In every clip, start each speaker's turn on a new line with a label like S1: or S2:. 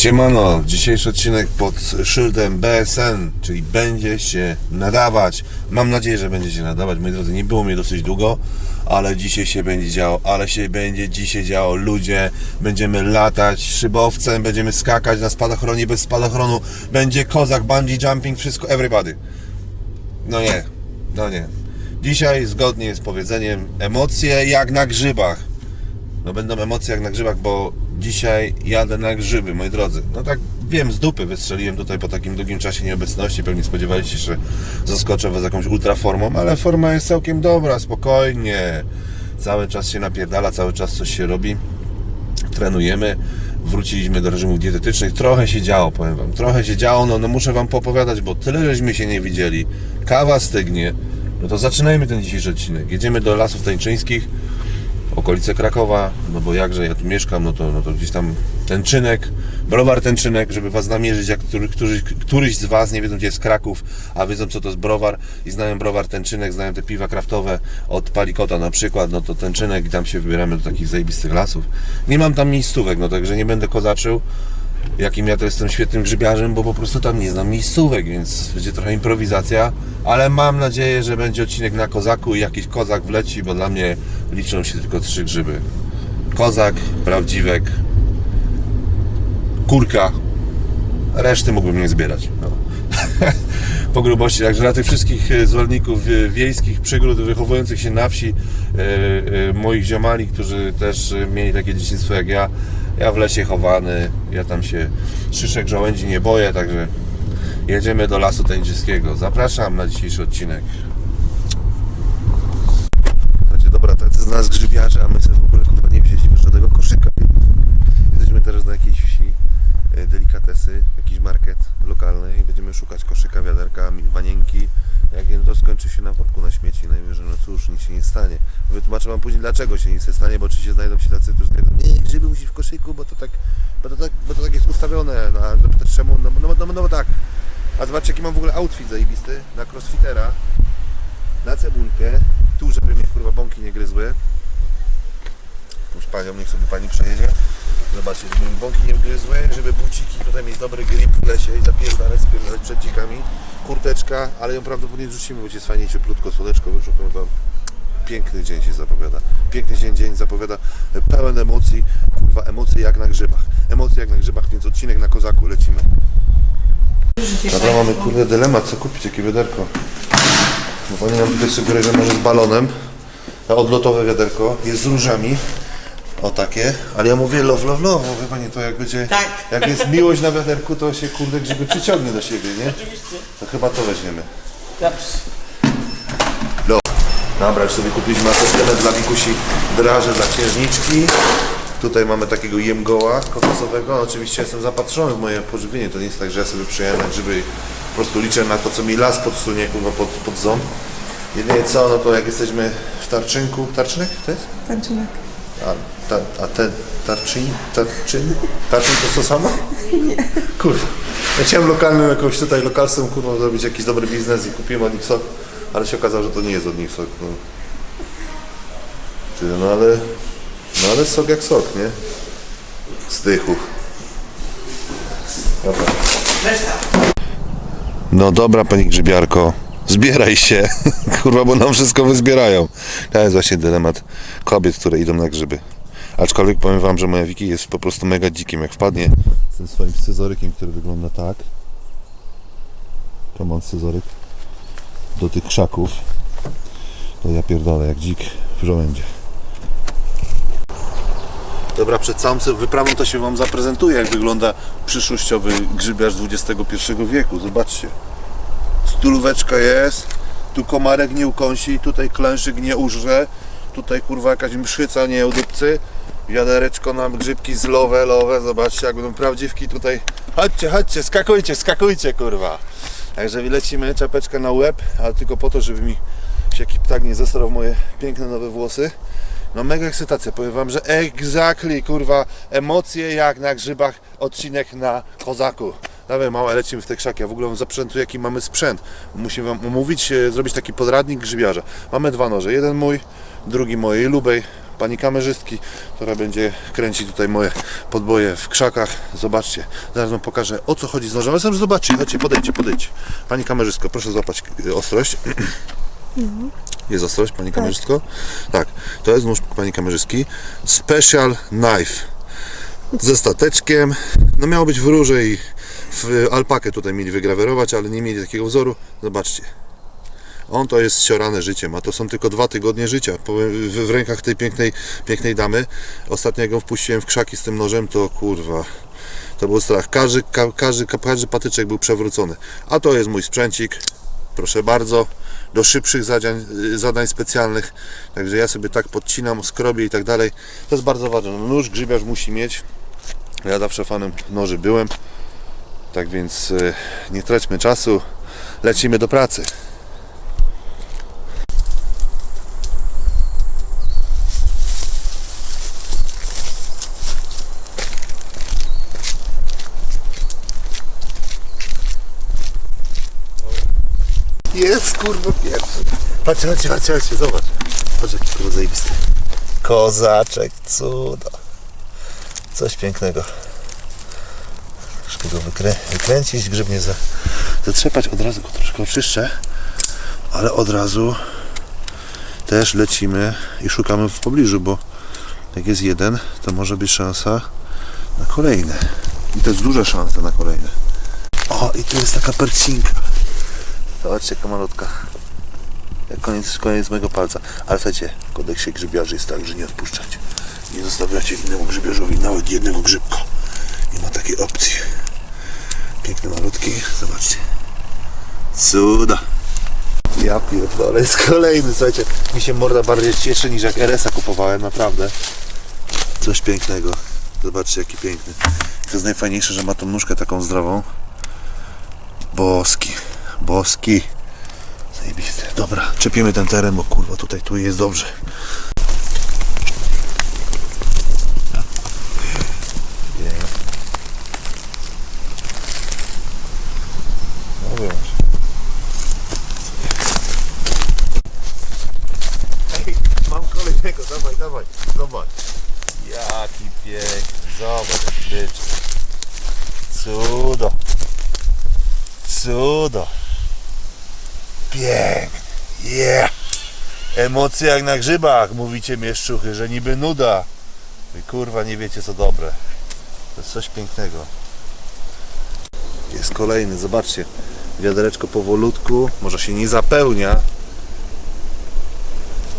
S1: Siemano, dzisiejszy odcinek pod szyldem BSN, czyli będzie się nadawać. Mam nadzieję, że będzie się nadawać. Moi drodzy, nie było mnie dosyć długo, ale dzisiaj się będzie działo, ale się będzie dzisiaj działo. Ludzie, będziemy latać szybowcem, będziemy skakać na spadochronie bez spadochronu. Będzie kozak, bungee jumping, wszystko, everybody. No nie, no nie. Dzisiaj, zgodnie z powiedzeniem, emocje jak na grzybach. No będą emocje jak na grzybach, bo dzisiaj jadę na grzyby, moi drodzy. No tak wiem, z dupy wystrzeliłem tutaj po takim długim czasie nieobecności. Pewnie spodziewaliście się, że zaskoczę Was jakąś ultraformą, ale forma jest całkiem dobra, spokojnie. Cały czas się napierdala, cały czas coś się robi. Trenujemy. Wróciliśmy do reżimów dietetycznych. Trochę się działo, powiem Wam. Trochę się działo, no, no muszę Wam popowiadać, bo tyle żeśmy się nie widzieli. Kawa stygnie. No to zaczynajmy ten dzisiejszy odcinek. Jedziemy do Lasów Tańczyńskich okolice Krakowa, no bo jakże ja tu mieszkam, no to, no to gdzieś tam Tęczynek, browar Tęczynek, żeby Was namierzyć, jak który, któryś, któryś z Was nie wiedzą, gdzie jest Kraków, a wiedzą, co to jest browar i znają browar Tęczynek, znają te piwa kraftowe od Palikota na przykład, no to Tęczynek i tam się wybieramy do takich zajebistych lasów. Nie mam tam miejscówek, no także nie będę kozaczył, jakim ja to jestem świetnym grzybiarzem, bo po prostu tam nie znam miejscówek, więc będzie trochę improwizacja, ale mam nadzieję, że będzie odcinek na kozaku i jakiś kozak wleci, bo dla mnie liczą się tylko trzy grzyby. Kozak, prawdziwek, kurka, reszty mógłbym nie zbierać. No. po grubości, także dla tych wszystkich e, zwolenników e, wiejskich przygód, wychowujących się na wsi, e, moich ziomali, którzy też mieli takie dzieciństwo jak ja, ja w lesie chowany, ja tam się szyszek żołędzi nie boję, także jedziemy do Lasu Tańczyskiego. Zapraszam na dzisiejszy odcinek. Dobra, tacy z nas grzybiarze, a my sobie w ogóle kurwa nie wzięliśmy żadnego koszyka. Jesteśmy teraz na jakiejś wsi, e, delikatesy, jakiś market lokalny i będziemy szukać koszyka, wiaderka, wanienki. Jak nie, no to skończy się na worku na śmieci, najwyżej, no cóż, nic się nie stanie. Wytłumaczę Wam później, dlaczego się nic nie stanie, bo oczywiście znajdą się tacy, którzy stwierdzą, nie, grzyby musi w koszyku, bo to tak, bo to tak, bo to tak jest ustawione, no zapytać czemu, no, bo- no, no, no bo tak. A zobaczcie, jaki mam w ogóle outfit zajebisty, na crossfitera, na cebulkę, tu, żeby mnie kurwa bąki nie gryzły. Jakąś panią, niech sobie pani przejedzie. Zobaczcie, żeby mi bąki nie gryzły, żeby buciki, tutaj mieć dobry grip w lesie i zapierdalać, spierdalać przed dzikami. Kurteczka, ale ją prawdopodobnie zrzucimy, bo jest fajnie cieplutko, słoneczko wam. Piękny dzień się zapowiada. Piękny dzień, dzień zapowiada pełen emocji, kurwa, emocje jak na grzybach. Emocje jak na grzybach, więc odcinek na kozaku, lecimy. Dobra, mamy kurde dylemat, co kupić, jakie wiaderko. Bo Pani nam tutaj sugeruje, że może z balonem. Odlotowe wiaderko jest z różami. O takie, ale ja mówię love, love, love, bo wie Pani, to jak będzie,
S2: Tak.
S1: jak jest miłość na wiaderku, to się kurde grzyby przyciągnie do siebie, nie?
S2: Oczywiście.
S1: To chyba to weźmiemy.
S2: Dobrze.
S1: Dobra, już sobie kupiliśmy asystentę dla Wikusi draże dla księżniczki. Tutaj mamy takiego jemgoła kokosowego. Oczywiście jestem zapatrzony w moje pożywienie. To nie jest tak, że ja sobie przyjąłem na grzyby po prostu liczę na to, co mi las podsunie kurwa pod, pod ząb. Jedynie co, no to jak jesteśmy w Tarczynku, Tarczynek to jest?
S3: Tańczynek.
S1: A, ta, a ten Tarczyn, Tarczyn? Tarczyn to jest to samo? Nie. Kurwa. Ja chciałem lokalnym jakąś tutaj lokalsem kurwa zrobić jakiś dobry biznes i kupiłem od nich sok, ale się okazało, że to nie jest od nich sok. No. Ty, no ale, no ale sok jak sok, nie? Zdychów. Dobra.
S2: Reszta.
S1: No dobra, pani grzybiarko, zbieraj się, kurwa, bo nam wszystko wyzbierają. To jest właśnie dylemat kobiet, które idą na grzyby. Aczkolwiek powiem wam, że moja Wiki jest po prostu mega dzikim, jak wpadnie z tym swoim scyzorykiem, który wygląda tak. To mam scyzoryk do tych krzaków. To ja pierdolę, jak dzik w żołędzie. Dobra, przed całą wyprawą to się Wam zaprezentuje, jak wygląda przyszłościowy grzybiarz XXI wieku. Zobaczcie. Stulóweczka jest, tu komarek nie ukąsi, tutaj klęszyk nie użre, tutaj kurwa jakaś mszyca nie udupcy, wiadereczko na grzybki z lowe, zobaczcie jak będą prawdziwki tutaj. Chodźcie, chodźcie, skakujcie, skakujcie kurwa. Także lecimy, czapeczkę na łeb, ale tylko po to, żeby mi się jakiś ptak nie zesrał moje piękne nowe włosy. No mega ekscytacja, powiem wam, że exactly, kurwa, emocje jak na grzybach, odcinek na kozaku. Dawaj małe, lecimy w te krzaki, ja w ogóle wam zaprezentuję jaki mamy sprzęt. Musimy wam omówić, e, zrobić taki podradnik grzybiarza. Mamy dwa noże, jeden mój, drugi mojej lubej, pani kamerzystki, która będzie kręcić tutaj moje podboje w krzakach. Zobaczcie, zaraz wam pokażę o co chodzi z nożem. Ale sam zobaczcie, chodźcie, podejdźcie, podejdźcie. Pani kamerzystko, proszę złapać y, ostrość. Jest ostrość, pani kamerzystko? Tak, to jest nóż pani kamerzystki. Special Knife. Ze stateczkiem. No miało być w róże i w alpakę tutaj mieli wygrawerować, ale nie mieli takiego wzoru. Zobaczcie. On to jest siorane życiem, a to są tylko dwa tygodnie życia w, rękach tej pięknej, pięknej damy. Ostatnio jak ją wpuściłem w krzaki z tym nożem, to kurwa, to był strach. Każdy, ka, każdy, ka- każdy patyczek był przewrócony. A to jest mój sprzęcik, proszę bardzo, do szybszych zadań, y, zadań specjalnych. Także ja sobie tak podcinam, skrobię i tak dalej. To jest bardzo ważne. No, nóż grzybiarz musi mieć. Ja zawsze fanem noży byłem. Tak więc y, nie traćmy czasu, lecimy do pracy. Jest kurwa pierwszy. Chodźcie, chodźcie, chodźcie, chodźcie, zobacz. Patrz jaki kurwa zajebisty. Kozaczek, cudo. Coś pięknego. Troszkę go wykrę wykręcić, grzyb nie za zatrzepać. Od razu go troszkę oczyszczę. Ale od razu też lecimy i szukamy w pobliżu, bo jak jest jeden, to może być szansa na kolejne. I to jest duża szansa na kolejne. O, i tu jest taka percinka. Zobaczcie. Jak koniec, koniec mojego palca. Ale słuchajcie, kodeksie grzybiarzy jest tak, że nie odpuszczać. Nie zostawiacie innemu grzybiarzowi nawet jednego grzybka. Nie ma takiej opcji. Piękny malutki. Zobaczcie. Cuda. Ja pierdolę, jest kolejny. Słuchajcie, mi się morda bardziej cieszy niż jak RS-a kupowałem, naprawdę. Coś pięknego. Zobaczcie jaki piękny. To jest najfajniejsze, że ma tą nóżkę taką zdrową. Boski. Boski. Zajebiste. Dobra, czepimy ten teren, bo kurwa tutaj tu jest dobrze. Nie. No wyłącz. Ej, mam kolejnego, dawaj, dawaj, zobacz. Jaki piękny, zobacz, jaki byczek. Cudo. Cudo. Pięknie. Yeah. Emocje jak na grzybach, mówicie mieszczuchy, że niby nuda. Wy kurwa nie wiecie co dobre. To jest coś pięknego. Jest kolejny, zobaczcie. Wiadereczko powolutku, może się nie zapełnia,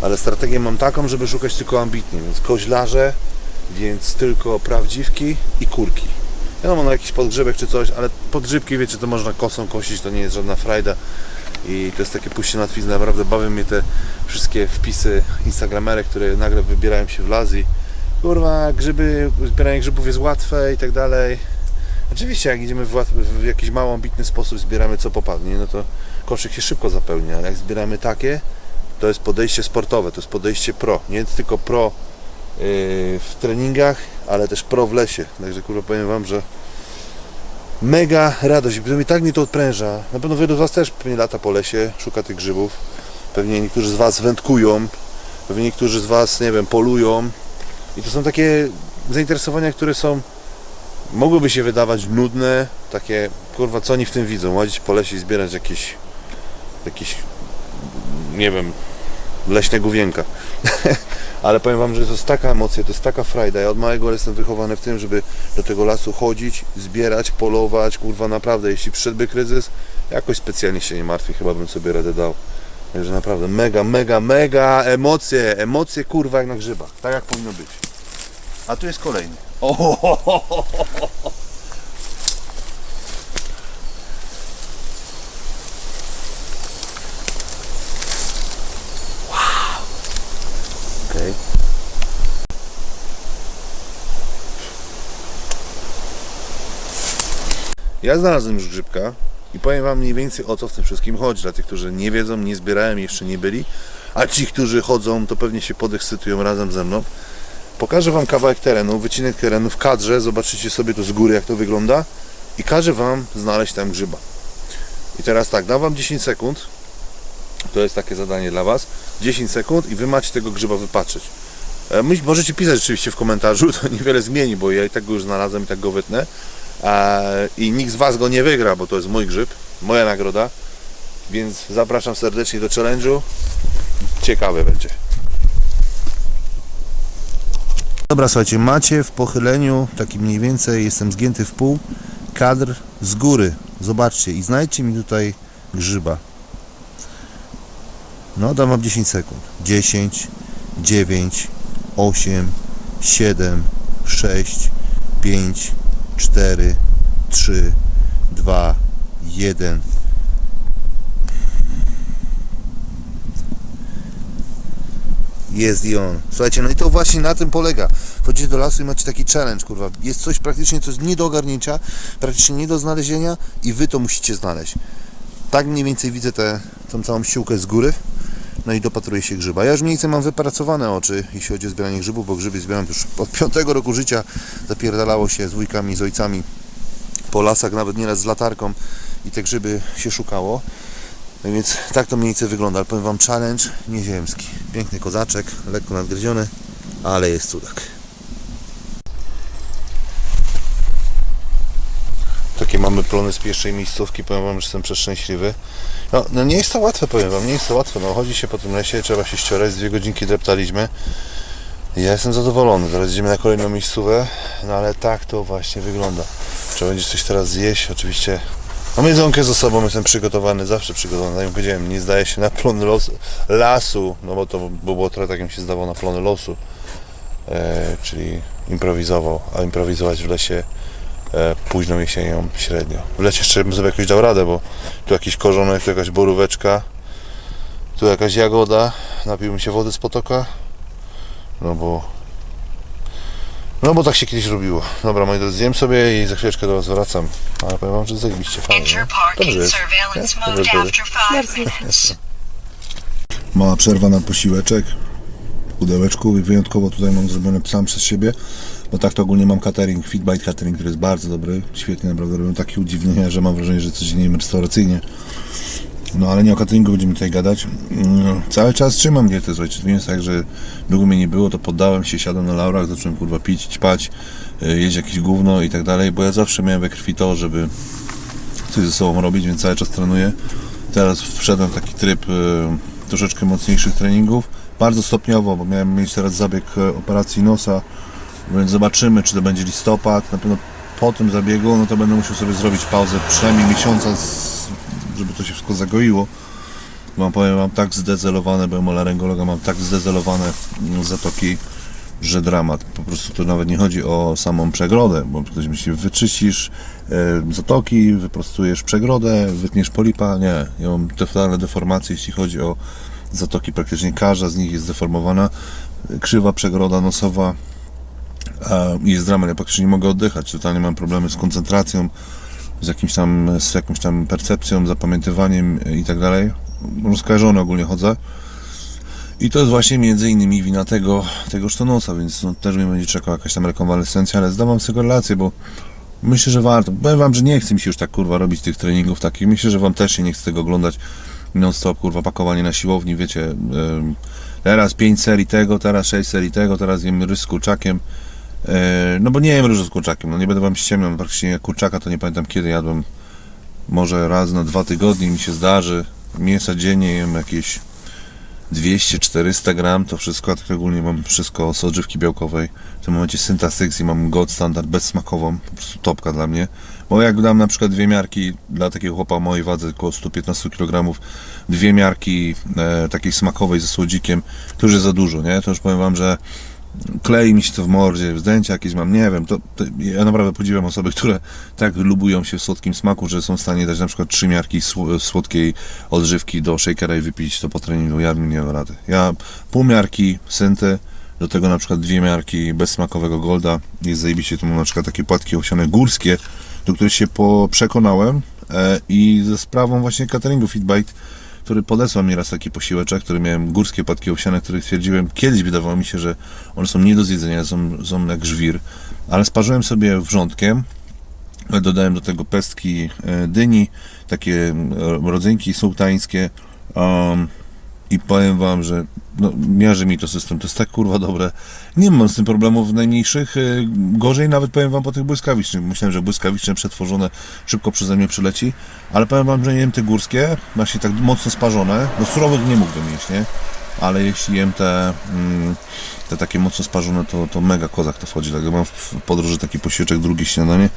S1: ale strategię mam taką, żeby szukać tylko ambitnie, więc koźlarze, więc tylko prawdziwki i kurki. Wiadomo, no jakiś podgrzebek czy coś, ale podgrzybki, wiecie, to można kosą kosić, to nie jest żadna frajda. I to jest takie pójście na twizn, naprawdę bawią mnie te wszystkie wpisy instagramerek, które nagle wybierają się w las kurwa, grzyby, zbieranie grzybów jest łatwe i tak dalej. Oczywiście, jak idziemy w, w jakiś mało ambitny sposób, zbieramy co popadnie, no to koszyk się szybko zapełnia, ale jak zbieramy takie, to jest podejście sportowe, to jest podejście pro, nie tylko pro yy, w treningach, ale też pro w lesie. Także kurwa powiem Wam, że mega radość, bo tak mnie to odpręża. Na pewno wielu z Was też pewnie lata po lesie, szuka tych grzybów. Pewnie niektórzy z Was wędkują, pewnie niektórzy z Was, nie wiem, polują. I to są takie zainteresowania, które są mogłyby się wydawać nudne, takie kurwa co oni w tym widzą, łazić po lesie i zbierać jakieś jakieś nie wiem leśne główienka ale powiem wam, że to jest taka emocja, to jest taka frajda, ja od małego jestem wychowany w tym, żeby do tego lasu chodzić, zbierać, polować, kurwa naprawdę, jeśli przyszedłby kryzys, jakoś specjalnie się nie martwię, chyba bym sobie radę dał. Także naprawdę mega, mega, mega emocje, emocje kurwa jak na grzybach, tak jak powinno być. A tu jest kolejny. O, Ja znalazłem już grzybka i powiem Wam mniej więcej o co w tym wszystkim chodzi. Dla tych, którzy nie wiedzą, nie zbierałem jeszcze nie byli, a ci, którzy chodzą, to pewnie się podekscytują razem ze mną. Pokażę Wam kawałek terenu, wycinek terenu w kadrze, zobaczycie sobie to z góry jak to wygląda i każę Wam znaleźć tam grzyba. I teraz tak, dam Wam 10 sekund, to jest takie zadanie dla Was, 10 sekund i Wy macie tego grzyba wypatrzeć. E, Możecie pisać rzeczywiście w komentarzu, to niewiele zmieni, bo ja i tak go już znalazłem i tak go wytnę. I nikt z Was go nie wygra, bo to jest mój grzyb, moja nagroda. Więc zapraszam serdecznie do challenge'u. Ciekawe będzie. Dobra, słuchajcie, macie w pochyleniu, taki mniej więcej, jestem zgięty w pół, kadr z góry. Zobaczcie i znajdźcie mi tutaj grzyba. No, dam wam 10 sekund. 10, 9, 8, 7, 6, 5, 4, 3, 2, 1. Jest i on. Słuchajcie, no i to właśnie na tym polega. Wchodzicie do lasu i macie taki challenge, kurwa. Jest coś praktycznie, co jest nie do ogarnięcia, praktycznie nie do znalezienia i wy to musicie znaleźć. Tak mniej więcej widzę tę całą siłkę z góry. No i dopatruję się grzyba. Ja już mniej więcej mam wypracowane oczy, jeśli chodzi o zbieranie grzybów, bo grzyby zbieram już od piątego roku życia. Zapierdalało się z wujkami, z ojcami po lasach, nawet nieraz z latarką i te grzyby się szukało. No więc tak to mniej więcej wygląda, ale powiem Wam challenge nieziemski. Piękny kozaczek, lekko nadgryziony, ale jest cudak. Takie mamy plony z pierwszej miejscówki, powiem Wam, że jestem przeszczęśliwy. No, no nie jest to łatwe, powiem Wam, nie jest to łatwe. No, chodzi się po tym lesie, trzeba się ściorać, z dwie godzinki dreptaliśmy. Ja jestem zadowolony, teraz idziemy na kolejną miejscówę, no ale tak to właśnie wygląda. Trzeba będzie coś teraz zjeść, oczywiście Mam jedzonkę ze sobą, jestem przygotowany, zawsze przygotowany. Tak jak powiedziałem, nie zdaje się na plony los, lasu, no bo to by było trochę tak, jak się zdawało na plony losu. E, czyli improwizował, a improwizować w lesie późną jesienią średnio. W lesie jeszcze bym sobie jakoś dał radę, bo tu jakiś korzonek, tu jakaś boróweczka, tu jakaś jagoda, napił mi się wody z potoka, no bo no bo tak się kiedyś robiło. Dobra, moi drodzy, zjem sobie i za chwileczkę do Was wracam. Ale powiem Wam, że zajebiście fajnie. Nie? Dobrze jest. Nie? Dobrze, dobrze. Mała przerwa na posiłeczek w pudełeczku i wyjątkowo tutaj mam zrobione sam przez siebie, bo tak to ogólnie mam catering, Fitbite Catering, który jest bardzo dobry, świetnie naprawdę robią takie udziwnienia, że mam wrażenie, że coś nie wiem restauracyjnie. No ale nie o cateringu będziemy tutaj gadać. Mm, Cały czas trzymam dietę, słuchajcie, to nie jest tak, że długo mnie nie było, to poddałem się, siadłem na laurach, zacząłem kurwa pić, ćpać, y, jeść jakieś gówno i tak dalej, bo ja zawsze miałem we krwi to, żeby coś ze sobą robić, więc cały czas trenuję. Teraz wszedłem w taki tryb y, troszeczkę mocniejszych treningów. Bardzo stopniowo, bo miałem mieć teraz zabieg e, operacji nosa, więc zobaczymy, czy to będzie listopad. Na pewno po tym zabiegu, no to będę musiał sobie zrobić pauzę przynajmniej miesiąca, żeby to się wszystko zagoiło. Mam, powiem Wam, tak zdezelowane, byłem u laryngologa, mam tak zdezelowane zatoki, że dramat. Po prostu to nawet nie chodzi o samą przegrodę, bo ktoś myśli, wyczyścisz e, zatoki, wyprostujesz przegrodę, wytniesz polipa. Nie, ja mam totalne deformacje, jeśli chodzi o zatoki. Praktycznie każda z nich jest zdeformowana. Krzywa przegroda nosowa jest dramat. Ja praktycznie nie mogę oddychać. Totalnie mam problemy z koncentracją, z jakimś tam, z jakąś tam percepcją, zapamiętywaniem i tak dalej. Rozkojarzony ogólnie chodzę. I to jest właśnie między innymi wina tego, tego sztonosa, więc no, też mnie będzie czekała jakaś tam rekonwalescencja, ale zdawam sobie relację, bo myślę, że warto. Powiem wam, że nie chce mi się już tak kurwa robić tych treningów takich. Myślę, że wam też się nie chce tego oglądać non stop, kurwa, pakowanie na siłowni, wiecie. em, teraz 5 serii tego, teraz 6 serii tego, teraz jem ryż z kurczakiem. E, No bo nie jem ryżu z kurczakiem, no nie będę wam ściemniał, praktycznie jak kurczaka to nie pamiętam kiedy jadłem. Może raz na dwa tygodnie mi się zdarzy. Mięsa dziennie jem jakieś 200-400 gram, to wszystko, a tak ogólnie mam wszystko z odżywki białkowej. W tym momencie syntasyksji mam gold standard bezsmakową, po prostu topka dla mnie. Bo jak dam na przykład dwie miarki dla takiego chłopa mojej wadze około 115 kg, dwie miarki e, takiej smakowej ze słodzikiem, to już jest za dużo, nie? To już powiem wam, że klei mi się to w mordzie, zdjęcia jakieś mam, nie wiem, to, to ja naprawdę podziwiam osoby, które tak lubują się w słodkim smaku, że są w stanie dać na przykład trzy miarki sł- słodkiej odżywki do shakera i wypić to po treningu, ja bym nie dał rady. Ja pół miarki synty, do tego na przykład dwie miarki bezsmakowego golda, jest zajebiście, tu mam na przykład takie płatki owsiane górskie, do których się przekonałem e, i ze sprawą właśnie cateringu Fitbite który podesłał mi raz taki posiłeczek, który miałem górskie płatki owsiane, które stwierdziłem, kiedyś wydawało mi się, że one są nie do zjedzenia, są, są jak żwir, ale sparzyłem sobie wrzątkiem, dodałem do tego pestki e, dyni, takie e, rodzynki sułtańskie um, i powiem Wam, że no, miarzy mi to system, to jest tak kurwa dobre. Nie mam z tym problemów najmniejszych, y, gorzej nawet powiem wam po tych błyskawicznych. Myślałem, że błyskawiczne przetworzone szybko przeze mnie przyleci, ale powiem wam, że nie jem te górskie, właśnie tak mocno sparzone, no surowych nie mógłbym jeść, nie? Ale jeśli jem te, mm, te takie mocno sparzone, to, to mega kozak to wchodzi. Tak, mam w podróży taki posiłeczek, drugie śniadanie.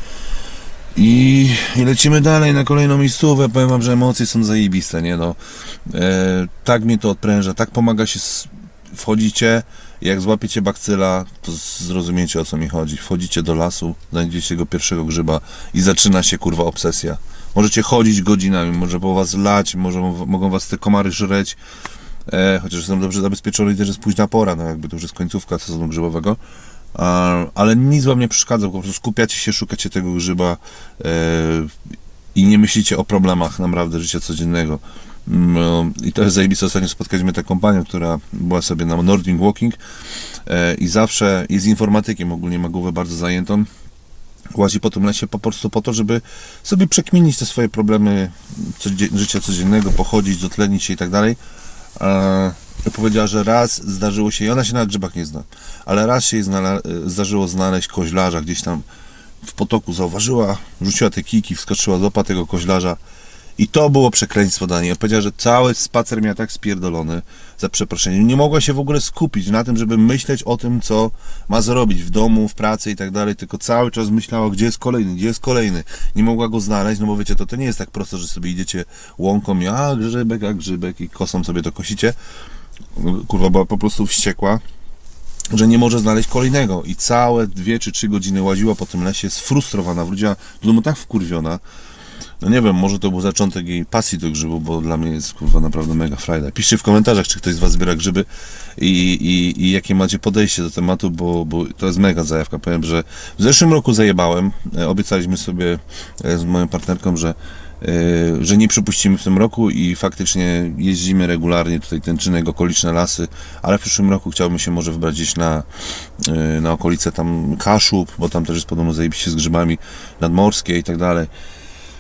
S1: I, I lecimy dalej na kolejną miejscówę. Powiem wam, że emocje są zajebiste, nie no. E, tak mnie to odpręża, tak pomaga się. Wchodzicie, jak złapiecie bakcyla, to zrozumiecie o co mi chodzi. Wchodzicie do lasu, znajdziecie tego pierwszego grzyba i zaczyna się kurwa obsesja. Możecie chodzić godzinami, może po was lać, może, mogą was te komary żreć. E, chociaż są dobrze zabezpieczone i też jest późna pora, no jakby to już jest końcówka sezonu grzybowego. Ale nic wam nie przeszkadza, po prostu skupiacie się, szukacie tego grzyba e, i nie myślicie o problemach naprawdę życia codziennego. No, I to jest zajebiste. Ostatnio spotkaliśmy taką panią, która była sobie na Nordic Walking e, i zawsze jest informatykiem, ogólnie ma głowę bardzo zajętą. Łazi po tym lesie po prostu po to, żeby sobie przekminić te swoje problemy życia codziennego, pochodzić, dotlenić się i tak dalej. Powiedziała, że raz zdarzyło się, i ona się na grzybach nie zna, ale raz się jej e, zdarzyło znaleźć koźlarza gdzieś tam w potoku, zauważyła, rzuciła te kijki, wskoczyła do opa tego koźlarza i to było przekleństwo dla niej. Powiedziała, że cały spacer miała tak spierdolony, za przeproszeniem. Nie mogła się w ogóle skupić na tym, żeby myśleć o tym, co ma zrobić w domu, w pracy i tak dalej, tylko cały czas myślała, gdzie jest kolejny, gdzie jest kolejny. Nie mogła go znaleźć, no bo wiecie, to, to nie jest tak prosto, że sobie idziecie łąką i a grzybek, a grzybek i kosą sobie to kosicie. Kurwa, była po prostu wściekła że nie może znaleźć kolejnego i całe dwie czy trzy godziny łaziła po tym lesie, sfrustrowana, wróciła do domu tak wkurwiona. No nie wiem, może to był zaczątek jej pasji do grzybu, bo dla mnie jest kurwa naprawdę mega frajda. Piszcie w komentarzach, czy ktoś z Was zbiera grzyby i, i, i jakie macie podejście do tematu, bo, bo to jest mega zajawka. Powiem, że w zeszłym roku zajebałem. E, Obiecaliśmy sobie e, z moją partnerką, że że nie przypuścimy w tym roku i faktycznie jeździmy regularnie tutaj tęczynek, okoliczne lasy, ale w przyszłym roku chciałbym się może wybrać gdzieś na, e, na okolice tam Kaszub, bo tam też jest podobno zajebiście z grzybami nadmorskie i tak dalej.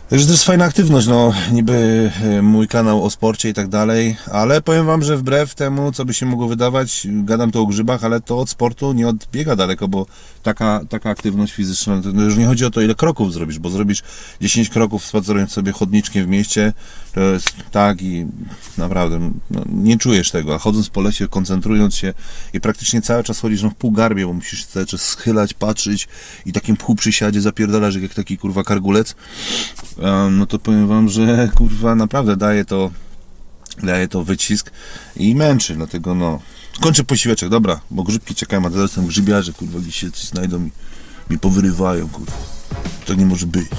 S1: Także to jest fajna aktywność, no niby e, mój kanał o sporcie i tak dalej, ale powiem wam, że wbrew temu, co by się mogło wydawać, gadam tu o grzybach, ale to od sportu nie odbiega daleko, bo taka, taka aktywność fizyczna, to już nie chodzi o to, ile kroków zrobisz, bo zrobisz 10 kroków spacerując sobie chodniczkiem w mieście, to jest tak i naprawdę no, nie czujesz tego, a chodząc po lesie, koncentrując się i praktycznie cały czas chodzisz no, w pół garbie, bo musisz cały czas schylać, patrzeć i takim pół przysiadzie zapierdalasz jak taki kurwa kargulec, no to powiem wam, że kurwa naprawdę daje to daje to wycisk i męczy, dlatego no kończę posiłeczek, dobra, bo grzybki czekają, a teraz są grzybiarze, kurwa, gdzieś się znajdą mi, mi powyrywają, kurwa, to nie może być.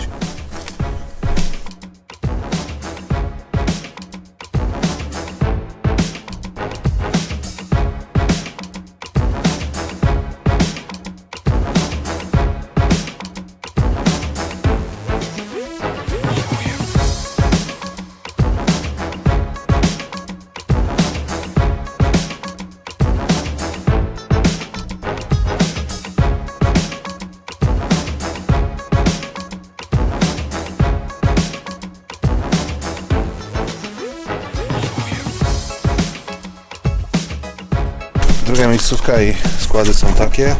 S1: Druga miejscówka i składy są takie.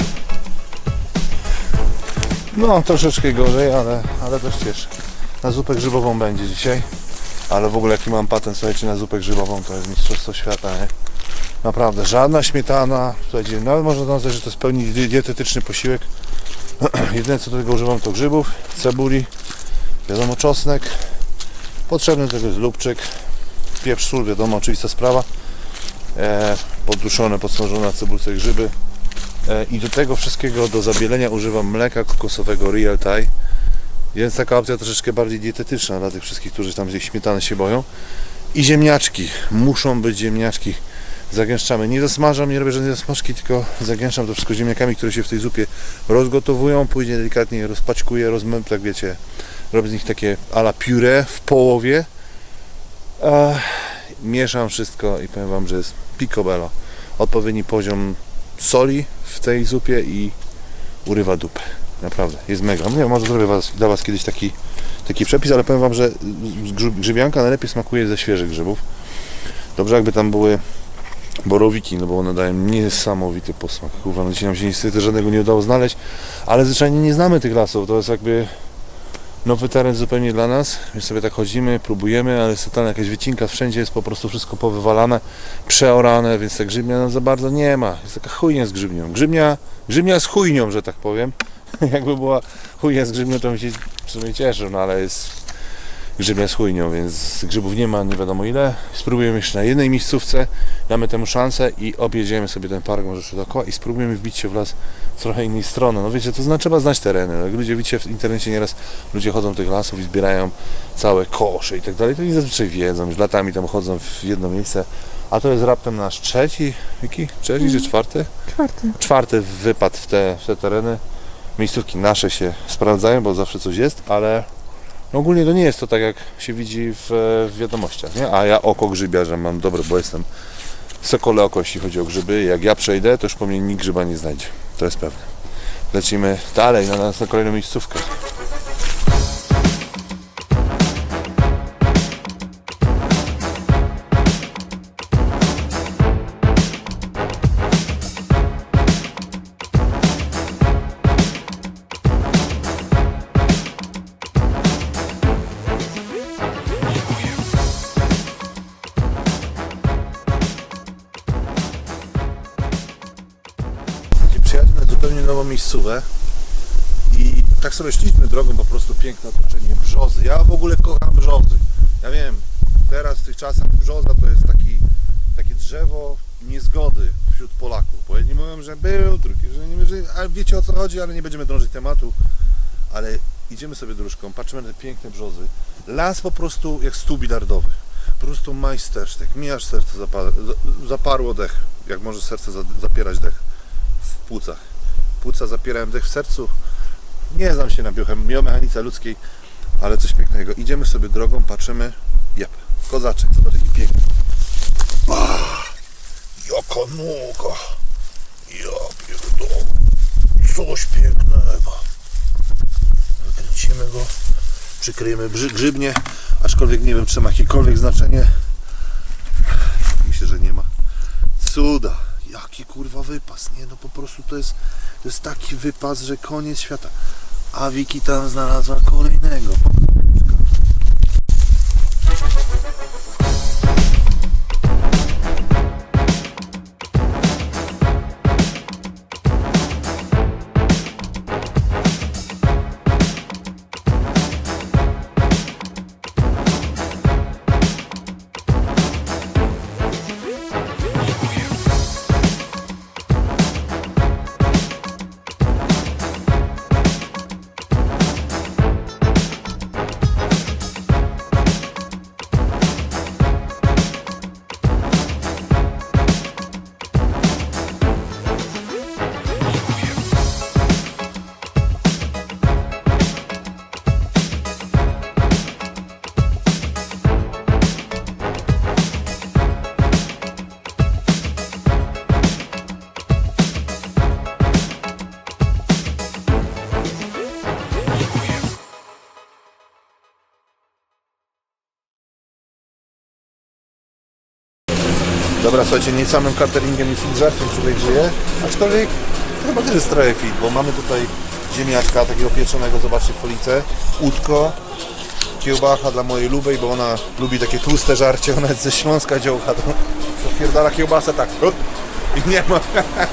S1: No, troszeczkę gorzej, ale, ale też cieszy. Na zupę grzybową będzie dzisiaj. Ale w ogóle jaki mam patent, słuchajcie, na zupę grzybową to jest mistrzostwo świata, nie? Naprawdę, żadna śmietana, słuchajcie, nawet można nazwać, że to jest pełni di- dietetyczny posiłek. Jedyne co do tego używam to grzybów, cebuli, wiadomo czosnek, potrzebny do tego jest lubczyk, pieprz, sól, wiadomo, oczywista sprawa podduszone, podsmażone na cebulce grzyby. E, i do tego wszystkiego do zabielenia używam mleka kokosowego Real Thai. Więc taka opcja troszeczkę bardziej dietetyczna dla tych wszystkich, którzy tam tej śmietany się boją. I ziemniaczki, muszą być ziemniaczki. Zagęszczamy, nie zasmażam, nie robię żadnej zasmażki, tylko zagęszczam to wszystko ziemniakami, które się w tej zupie rozgotowują, później delikatnie je rozpaczkuję, rozmę, tak wiecie, robię z nich takie ala puree w połowie mieszam wszystko i powiem Wam, że jest picobello. Odpowiedni poziom soli w tej zupie i urywa dupę. Naprawdę, jest mega. Nie może zrobię was, dla Was kiedyś taki, taki przepis, ale powiem Wam, że grzyb- grzybianka najlepiej smakuje ze świeżych grzybów. Dobrze jakby tam były borowiki, no bo one dają niesamowity posmak. Kurwa, no dzisiaj nam się niestety żadnego nie udało znaleźć, ale zwyczajnie nie znamy tych lasów. To jest jakby nowy teren zupełnie dla nas. My sobie tak chodzimy, próbujemy, ale jest totalna jakaś wycinka, wszędzie jest po prostu wszystko powywalane, przeorane, więc ta grzybnia no za bardzo nie ma. Jest taka chujnia z grzybnią. Grzybnia, grzybnia z chujnią, że tak powiem. Jakby była chujnia z grzybnią, to bym się w sumie cieszył, no ale jest grzybnia z chujnią, więc grzybów nie ma nie wiadomo ile. Spróbujemy jeszcze na jednej miejscówce, damy temu szansę i objedziemy sobie ten park może jeszcze dookoła i spróbujemy wbić się w las z trochę innej strony. No wiecie, to zna, trzeba znać tereny. Jak ludzie widzicie w internecie nieraz ludzie chodzą do tych lasów i zbierają całe kosze i tak dalej, to oni zazwyczaj wiedzą, że latami tam chodzą w jedno miejsce. A to jest raptem nasz trzeci, jaki? Trzeci czy czwarty?
S3: Czwarty.
S1: czwarty wypad w te, w te tereny. Miejscówki nasze się sprawdzają, bo zawsze coś jest, ale no ogólnie to nie jest to tak, jak się widzi w, w wiadomościach, nie? A ja oko grzybiarza mam dobre, bo jestem sokole oko, jeśli chodzi o grzyby. Jak ja przejdę, to już po mnie nikt grzyba nie znajdzie. To jest pewne. Lecimy dalej na na kolejną miejscówkę. Nową miejscówę i tak sobie szliśmy drogą, po prostu piękne otoczenie brzozy. Ja w ogóle kocham brzozy. Ja wiem, teraz w tych czasach brzoza to jest taki, takie drzewo niezgody wśród Polaków, bo jedni mówią, że był, drugi, że nie że, ale wiecie o co chodzi, ale nie będziemy drążyć tematu. Ale idziemy sobie dróżką, patrzymy na te piękne brzozy. Las po prostu jak stół bilardowy. Po prostu majstersztyk. Mi aż serce zapa- za- zaparło dech, jak może serce za- zapierać dech w płucach. Płuca zapierają dech w sercu. Nie znam się na biomechanice ludzkiej, ale coś pięknego. Idziemy sobie drogą, patrzymy. Jep, kozaczek, zobacz jaki piękny. Jaka noga. Ja pierdolę. Coś pięknego. Wykręcimy go, przykryjemy grzybnie, aczkolwiek nie wiem, czy ma jakiekolwiek znaczenie. Myślę, że nie ma. Cuda. Jaki kurwa wypas, nie? No po prostu to jest, to jest taki wypas, że koniec świata. A Wiki tam znalazła kolejnego. Dobra, słuchajcie, nie samym cateringiem i fit żarciem człowiek żyje, aczkolwiek to chyba też jest trochę fit, bo mamy tutaj ziemniaczka takiego pieczonego, zobaczcie folice, łódko, kiełbacha dla mojej lubej, bo ona lubi takie tłuste żarcie, ona jest ze Śląska działka, to popierdala kiełbasę tak, i nie ma.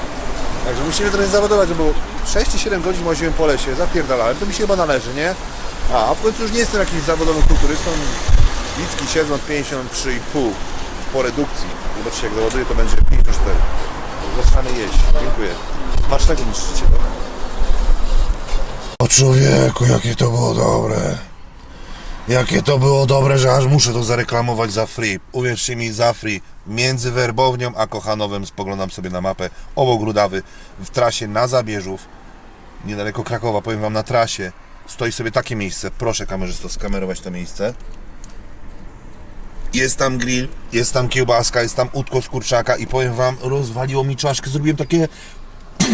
S1: Także musimy trochę zawodować, bo 6 czy 7 godzin łaziłem po lesie, zapierdalałem, to mi się chyba należy, nie? A, a w końcu już nie jestem jakimś zawodowym kulturystą, Licki siedzą 53,5 po redukcji. Zobaczcie jak załaduję to będzie 54. Zaczynamy jeść. Dziękuję. Smacznego niszczycie, tak?
S4: O człowieku, jakie to było dobre. Jakie to było dobre, że aż muszę to zareklamować za free. Uwierzcie mi, za free. Między Werbownią a Kochanowem spoglądam sobie na mapę obok Rudawy w trasie na Zabierzów, niedaleko Krakowa, powiem Wam na trasie. Stoi sobie takie miejsce. Proszę kamerzysto skamerować to miejsce. Jest tam grill, jest tam kiełbaska, jest tam udko z kurczaka i powiem Wam, rozwaliło mi czaszkę, zrobiłem takie...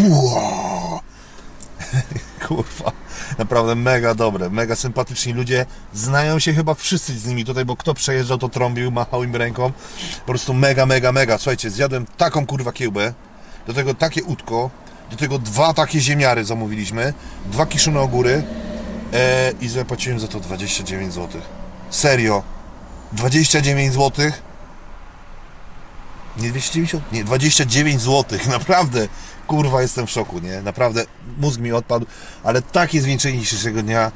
S4: Kurwa.
S1: Naprawdę mega dobre, mega sympatyczni ludzie. Znają się chyba wszyscy z nimi tutaj, bo kto przejeżdżał, to trąbił, machał im ręką. Po prostu mega, mega, mega. Słuchajcie, zjadłem taką kurwa kiełbę, do tego takie utko, do tego dwa takie ziemiary zamówiliśmy, dwa kiszone ogóry e, i zapłaciłem za to 29 zł. Serio. 29 zł. Nie 290? Nie, 29 zł. Naprawdę. Kurwa, jestem w szoku, nie? Naprawdę mózg mi odpadł, ale takie zwieńczenie dzisiejszego dnia.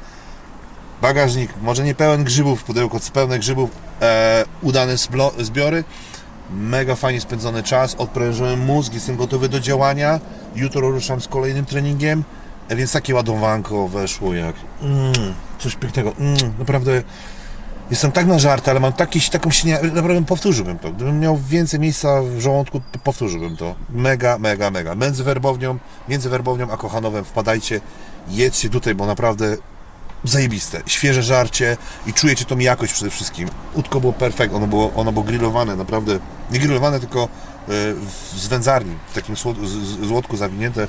S1: Bagażnik, może nie pełen grzybów, pudełko pełne grzybów, e, udane zbiory. Mega fajnie spędzony czas, odprężyłem mózg, jestem gotowy do działania. Jutro ruszam z kolejnym treningiem, e, więc takie ładowanko weszło jak mm, coś pięknego. Mm, naprawdę Jestem tak na żarty, ale mam taki, taką śnia... Naprawdę powtórzyłbym to. Gdybym miał więcej miejsca w żołądku, powtórzyłbym to. Mega, mega, mega. Między werbownią, między werbownią a Kochanowem wpadajcie, jedźcie tutaj, bo naprawdę zajebiste. Świeże żarcie i czujecie tą jakość przede wszystkim. Utko było perfekt, ono było, ono było grillowane, naprawdę. Nie grillowane, tylko e, w- z wędzarni, w takim złotku zawinięte.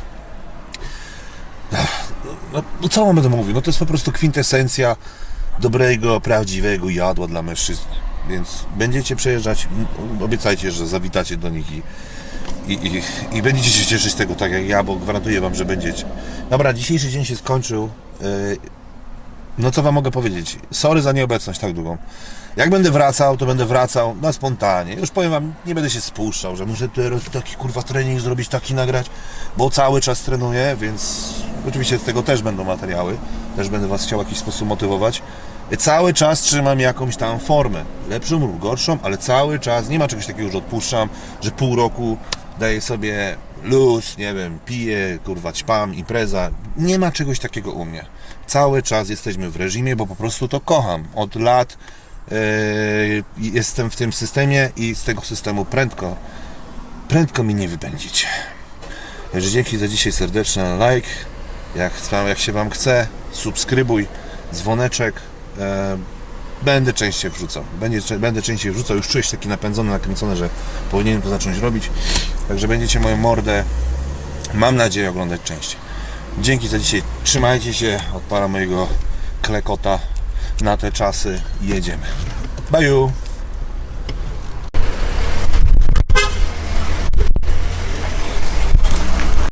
S1: No, no co mam będę mówił? No to jest po prostu kwintesencja dobrego, prawdziwego jadła dla mężczyzn. Więc będziecie przejeżdżać, obiecajcie, że zawitacie do nich i, i, i, i będziecie się cieszyć z tego tak jak ja, bo gwarantuję Wam, że będziecie. Dobra, dzisiejszy dzień się skończył. Yy, No co Wam mogę powiedzieć? Sorry za nieobecność tak długą. Jak będę wracał, to będę wracał na spontanie. Już powiem Wam, nie będę się spuszczał, że muszę teraz taki kurwa trening zrobić, taki nagrać, bo cały czas trenuję, więc oczywiście z tego też będą materiały. Też będę Was chciał w jakiś sposób motywować. Cały czas trzymam jakąś tam formę. Lepszą lub gorszą, ale cały czas nie ma czegoś takiego, że odpuszczam, że pół roku daję sobie luz, nie wiem, piję, kurwa, ćpam, impreza. Nie ma czegoś takiego u mnie. Cały czas jesteśmy w reżimie, bo po prostu to kocham. Od lat jestem w tym systemie i z tego systemu prędko, prędko mi nie wypędzicie. Także dzięki za dzisiaj serdeczny like. Jak, jak się Wam chce, subskrybuj, dzwoneczek. E, będę częściej wrzucał. Będzie, będę częściej wrzucał. Już czuję się taki napędzony, nakręcony, że powinienem to zacząć robić. Także będziecie moją mordę, mam nadzieję, oglądać częściej. Dzięki za dzisiaj. Trzymajcie się od para mojego klekota na te czasy. Jedziemy. Bye.